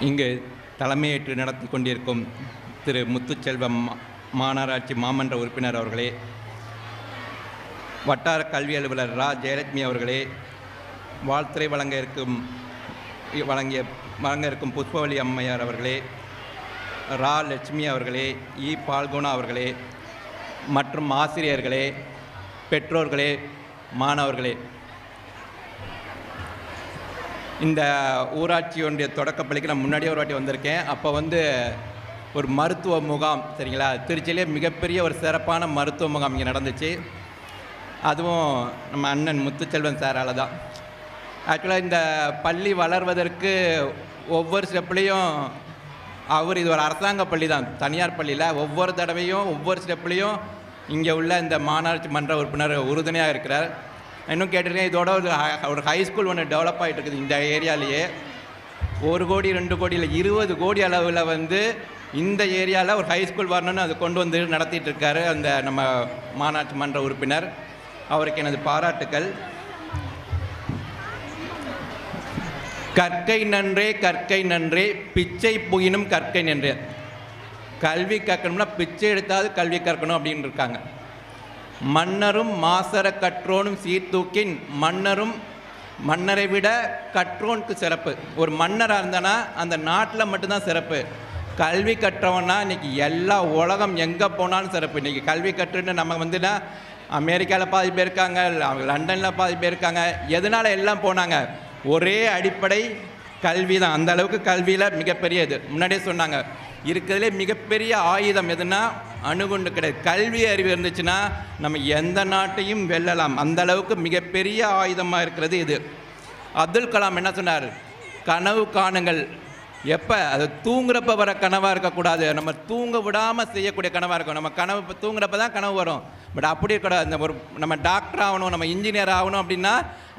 இங்கு தலைமையேற்று நடத்தி கொண்டிருக்கும் திரு முத்துச்செல்வம் மா- மாநகராட்சி மாமன்ற உறுப்பினர் அவர்களே வட்டார கல்வி அலுவலர் ரா. ஜெயலட்சுமி அவர்களே வாழ்த்துறை வழங்க இருக்கும் வழங்கிய வழங்க இருக்கும் புஷ்பவலி அம்மையார் அவர்களே ரா. லட்சுமி அவர்களே இ. பால்குணா அவர்களே மற்றும் ஆசிரியர்களே பெற்றோர்களே மாணவர்களே. இந்த ஊராட்சி ஒன்றிய தொடக்கப்பள்ளிக்கு நான் முன்னாடியே ஒரு வாட்டி வந்திருக்கேன். அப்போ வந்து ஒரு மருத்துவ முகாம் சரிங்களா? திருச்சியிலே மிகப்பெரிய ஒரு சிறப்பான மருத்துவ முகாம் இங்கே நடந்துச்சு. அதுவும் நம்ம அண்ணன் முத்துச்செல்வன் சாரால் தான். ஆக்சுவலாக இந்த பள்ளி வளர்வதற்கு ஒவ்வொரு ஸ்டெப்லேயும் அவர் இது ஒரு அரசாங்க பள்ளி தான் தனியார் பள்ளியில். ஒவ்வொரு தடவையும் ஒவ்வொரு ஸ்டெப்லேயும் இங்கே உள்ள இந்த மாநகராட்சி மன்ற உறுப்பினர் உறுதுணையாக இருக்கிறார். இன்னும் கேட்டிருக்கேன் இதோட ஒரு ஹை- ஒரு ஹை ஸ்கூல் ஒன்று டெவலப் ஆகிட்டு இருக்குது இந்த ஏரியாலேயே. ஒரு கோடி ரெண்டு கோடி இல்லை இருபது கோடி அளவில் வந்து இந்த ஏரியாவில் ஒரு ஹை ஸ்கூல் வரணும்னு அது கொண்டு வந்து நடத்திட்டு இருக்காரு அந்த நம்ம மாநாட்டு மன்ற உறுப்பினர். அவருக்கு எனது பாராட்டுக்கள். கற்கை நன்றே கற்கை நன்றே பிச்சை புகினும் கற்கை நன்றே. கல்வி கற்கணும்னா பிச்சை எடுத்தாவது கல்வி கற்கணும் அப்படின்னு இருக்காங்க மன்னரும் மாசர கற்றோனும் சீர்தூக்கின் மன்னரும் மன்னரை விட கற்றோனுக்கு சிறப்பு. ஒரு மன்னராக இருந்தனா அந்த நாட்டில் மட்டும்தான் சிறப்பு. கல்வி கற்றவனா இன்றைக்கி எல்லா உலகம் எங்கே போனாலும் சிறப்பு. இன்னைக்கு கல்வி கற்றுன்னு நம்ம வந்துன்னா அமெரிக்காவில் பாதி பேர் இருக்காங்க லண்டனில் பாதி பேர் இருக்காங்க. எதனால் எல்லாம் போனாங்க? ஒரே அடிப்படை கல்வி தான் அந்த அளவுக்கு கல்வியில் மிகப்பெரிய இது. முன்னாடியே சொன்னாங்க இருக்கிறதுலே மிகப்பெரிய ஆயுதம் எதுனா அணுகுண்டு கிடையாது கல்வி அறிவு இருந்துச்சுன்னா நம்ம எந்த நாட்டையும் வெல்லலாம். அந்த அளவுக்கு மிகப்பெரிய ஆயுதமாக இருக்கிறது இது. அப்துல் கலாம் என்ன சொன்னார்? கனவு காணுங்கள். எப்போ? அது தூங்குறப்ப வர கனவாக இருக்கக்கூடாது. நம்ம தூங்க விடாமல் செய்யக்கூடிய கனவாக இருக்கும். நம்ம கனவு தூங்குறப்ப தான் கனவு வரும். பட் அப்படி இருக்கக்கூடாது. அந்த ஒரு நம்ம டாக்டர் ஆகணும் நம்ம இன்ஜினியர் ஆகணும் அப்படின்னா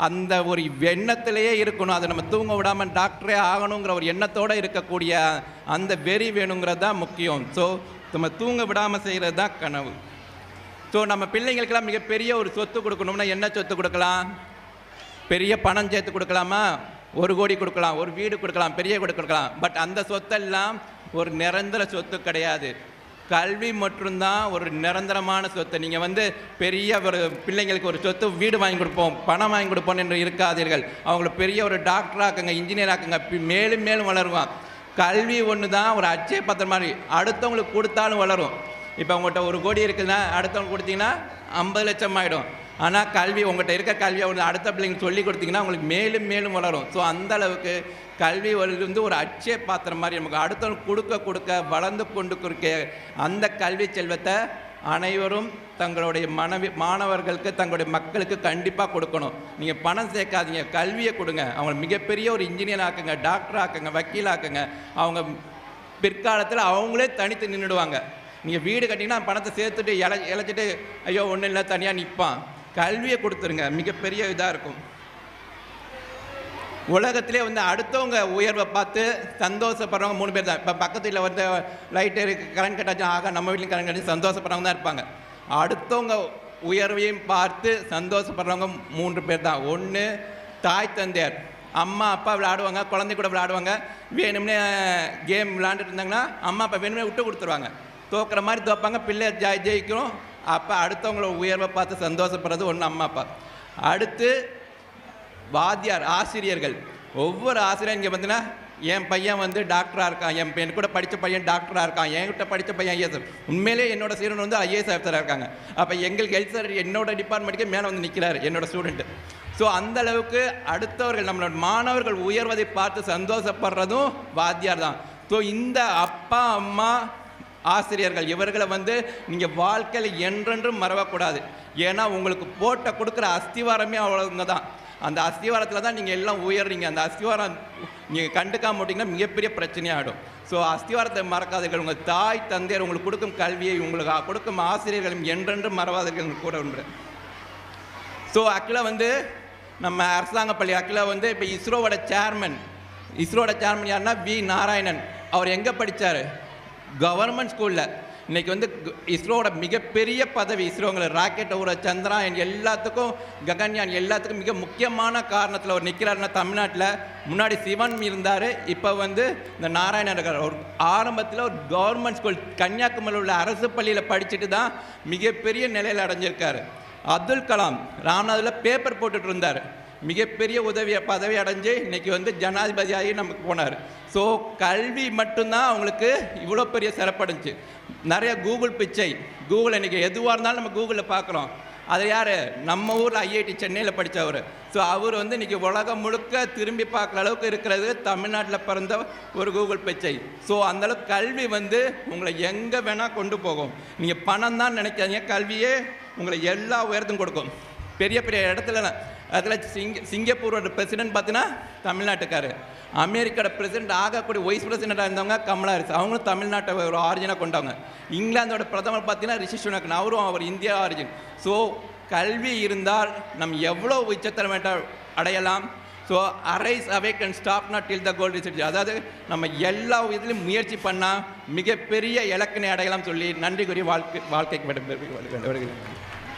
அந்த ஒரு எண்ணத்திலேயே இருக்கணும். அதை நம்ம தூங்க விடாமல் டாக்டரே ஆகணுங்கிற ஒரு எண்ணத்தோடு இருக்கக்கூடிய அந்த வெறி வேணுங்கிறது தான் முக்கியம். ஸோ நம்ம தூங்க விடாமல் செய்கிறது தான் கனவு. ஸோ நம்ம பிள்ளைங்களுக்கெல்லாம் மிகப்பெரிய ஒரு சொத்து கொடுக்கணும்னா என்ன சொத்து கொடுக்கலாம்? பெரிய பணம் சேர்த்து கொடுக்கலாமா? ஒரு கோடி கொடுக்கலாம் ஒரு வீடு கொடுக்கலாம் பெரிய கொடுக்கலாம். பட் அந்த சொத்தெல்லாம் ஒரு நிரந்தர சொத்து கிடையாது. கல்வி மட்டும்தான் ஒரு நிரந்தரமான சொத்து. நீங்கள் வந்து பெரிய ஒரு பிள்ளைங்களுக்கு ஒரு சொத்து வீடு வாங்கி கொடுப்போம் பணம் வாங்கி கொடுப்போம் என்று இருக்காதீர்கள். அவங்கள பெரிய ஒரு டாக்டர் ஆக்குங்க இன்ஜினியர் ஆக்குங்க மேலும் மேலும் வளருவான். கல்வி ஒன்று தான் ஒரு அச்சய பத்திரம் மாதிரி. அடுத்தவங்களுக்கு கொடுத்தாலும் வளரும். இப்போ உங்கள்கிட்ட ஒரு கோடி இருக்குதுன்னா அடுத்தவங்க கொடுத்தீங்கன்னா ஐம்பது லட்சம் ஆகிடும் ஆனால் கல்வி உங்கள்கிட்ட இருக்க கல்வியை அவங்க அடுத்த பிள்ளைங்க சொல்லி கொடுத்தீங்கன்னா உங்களுக்கு மேலும் மேலும் வளரும். ஸோ அந்த அளவுக்கு கல்வி வந்து ஒரு அட்சய பாத்திரம் மாதிரி நமக்கு அடுத்தவங்க கொடுக்க கொடுக்க வளர்ந்து கொண்டு கொடுக்க அந்த கல்வி செல்வத்தை அனைவரும் தங்களுடைய மனைவி மாணவர்களுக்கு தங்களுடைய மக்களுக்கு கண்டிப்பாக கொடுக்கணும். நீங்கள் பணம் சேர்க்காதீங்க கல்வியை கொடுங்க. அவங்க மிகப்பெரிய ஒரு இன்ஜினியர் ஆக்குங்க டாக்டர் ஆக்குங்க வக்கீல் ஆக்குங்க. அவங்க பிற்காலத்தில் அவங்களே தனித்து நின்றுடுவாங்க நீங்கள் வீடு கட்டிங்கன்னா பணத்தை சேர்த்துட்டு இல இழைச்சிட்டு ஐயோ ஒன்றும் இல்லை தனியாக நிற்பான் கல்வியை கொடுத்துருங்க. மிகப்பெரிய இதாக இருக்கும். உலகத்திலே வந்து அடுத்தவங்க உயர்வை பார்த்து சந்தோஷப்படுறவங்க மூணு பேர் தான். இப்போ பக்கத்து வீட்டில் வந்து லைட்டு கரண்ட் கட்டாச்சும் ஆக நம்ம வீட்லையும் கரண்ட் கட்டி சந்தோஷப்படுறவங்க தான் இருப்பாங்க. அடுத்தவங்க உயர்வையும் பார்த்து சந்தோஷப்படுறவங்க மூன்று பேர் தான். ஒன்று தாய் தந்தையார். அம்மா அப்பா விளையாடுவாங்க குழந்தை கூட விளையாடுவாங்க. வேணும்னே கேம் விளையாண்டுட்டு இருந்தாங்கன்னா அம்மா அப்பா வேணும்னே விட்டு கொடுத்துருவாங்க. தோக்குற மாதிரி தோப்பாங்க பிள்ளை ஜெய் ஜெயிக்கும் அப்போ அடுத்தவங்கள உயர்வை பார்த்து சந்தோஷப்படுறது ஒன்று அம்மா அப்பா. அடுத்து வாத்தியார் ஆசிரியர்கள். ஒவ்வொரு ஆசிரியர் இங்கே பார்த்தீங்கன்னா என் பையன் வந்து டாக்டராக இருக்கான். என் என் கூட படித்த பையன் டாக்டராக இருக்கான். என்கிட்ட படித்த பையன் ஐஏஎஸ் உண்மையிலே என்னோட சீரன் வந்து ஐஏஎஸ் ஆஃபீஸராக இருக்காங்க. அப்போ எங்களுக்கு ஹெல்த் சார் என்னோட டிபார்ட்மெண்ட்டுக்கே மேலே வந்து நிற்கிறார் என்னோட ஸ்டூடெண்ட்டு ஸோ அந்த அளவுக்கு அடுத்தவர்கள் நம்மளோட மாணவர்கள் உயர்வதை பார்த்து சந்தோஷப்படுறதும் வாத்தியார் தான். ஸோ இந்த அப்பா அம்மா ஆசிரியர்கள் இவர்களை வந்து நீங்கள் வாழ்க்கையில் என்றென்றும் மறவக்கூடாது. ஏன்னா உங்களுக்கு போட்ட கொடுக்குற அஸ்திவாரமே அவ்வளோங்க தான் அந்த அஸ்திவாரத்தில் தான் நீங்கள் எல்லாம் உயர்றீங்க. அந்த அஸ்திவாரம் நீங்கள் கண்டுக்காம விட்டிங்கன்னா மிகப்பெரிய பிரச்சனையாகிடும் ஸோ அஸ்திவாரத்தை மறக்காதீர்கள். உங்கள் தாய் தந்தையர் உங்களுக்கு கொடுக்கும் கல்வியை உங்களுக்கு கொடுக்கும் ஆசிரியர்களும் என்றென்றும் மறவாதீர்கள் கூட ஒன்று. ஸோ ஆக்சுவலாக வந்து நம்ம அரசாங்க பள்ளி ஆக்சுவலாக வந்து இப்போ இஸ்ரோவோட சேர்மன் இஸ்ரோட சேர்மன் யாருன்னா வி. நாராயணன். அவர் எங்கே படித்தார் கவர்மெண்ட் ஸ்கூலில் இன்றைக்கி வந்து இஸ்ரோவோட மிகப்பெரிய பதவி இஸ்ரோங்கிற ராக்கெட் ஒரு சந்திராயன் எல்லாத்துக்கும் ககன்யான் எல்லாத்துக்கும் மிக முக்கியமான காரணத்தில் அவர் நிற்கிறாருன்னா தமிழ்நாட்டில். முன்னாடி சிவன் இருந்தார் இப்போ வந்து இந்த நாராயணன் இருக்கார். ஒரு ஆரம்பத்தில் ஒரு கவர்மெண்ட் ஸ்கூல் கன்னியாகுமரியில் உள்ள அரசு பள்ளியில் படிச்சுட்டு தான் மிகப்பெரிய நிலையில் அடைஞ்சிருக்காரு. அப்துல் கலாம் ராம்நாதில் பேப்பர் போட்டுட்டு இருந்தார். மிகப்பெரிய உதவியை பதவி அடைஞ்சு இன்றைக்கி வந்து ஜனாதிபதியாகி நமக்கு போனார். ஸோ கல்வி மட்டும்தான் அவங்களுக்கு இவ்வளோ பெரிய சிறப்படைஞ்சு நிறைய கூகுள் பிச்சை. கூகுள் இன்றைக்கி எதுவாக இருந்தாலும் நம்ம கூகுளில் பார்க்குறோம். அது யார்? நம்ம ஊரில் ஐஐடி சென்னையில் படித்தவர் ஸோ அவர் வந்து இன்றைக்கி உலகம் முழுக்க திரும்பி பார்க்குற அளவுக்கு இருக்கிறது தமிழ்நாட்டில் பிறந்த ஒரு கூகுள் பிச்சை. ஸோ அந்தளவுக்கு கல்வி வந்து உங்களை எங்கே வேணால் கொண்டு போகும். நீங்கள் பணம் தான் நினைக்காதீங்க. கல்வியே உங்களை எல்லா உயரத்தும் கொடுக்கும். பெரிய பெரிய இடத்துல அதில் சிங்க சிங்கப்பூரோட பிரசிடென்ட் பார்த்தீங்கன்னா தமிழ்நாட்டுக்காரு. அமெரிக்காவோட பிரசிடென்ட் ஆகக்கூடிய வைஸ் பிரசிடென்ட்டாக இருந்தவங்க கமலா ஹாரிஸ். அவங்களும் தமிழ்நாட்டை ஒரு ஆரிஜினாக கொண்டவங்க. இங்கிலாந்தோட பிரதமர் பார்த்தீங்கன்னா ரிஷி சுனக். அவரும் அவர் இந்தியா ஆரிஜின் ஸோ கல்வி இருந்தால் நம் எவ்வளோ உச்சத்தரம் வேண்டாம் அடையலாம் so arise awake and stop not till the goal research அதாவது நம்ம எல்லா இதுலையும் முயற்சி பண்ணால் மிகப்பெரிய இலக்கினை அடையலாம் சொல்லி நன்றி கூறி வாழ்க்கை வாழ்க்கைக்கு விட வருகிறேன்